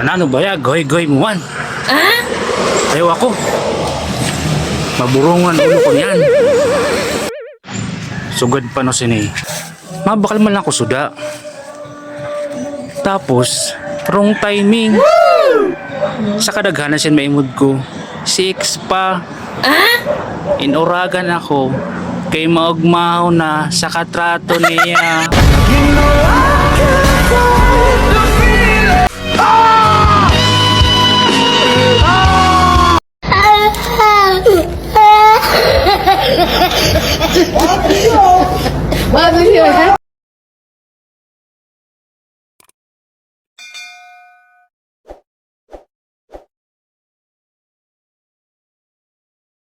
Anano ba ya? Goy-goy mo man. Ayaw ako. Maburungan ulo ko niyan. Sugad pa no sini. Mabakal man lang ko suda. Tapos, wrong timing. Sa kadaghanan sin maimod ko. Six pa. Inuragan ako. Kay maugmaw na sa katrato niya. What?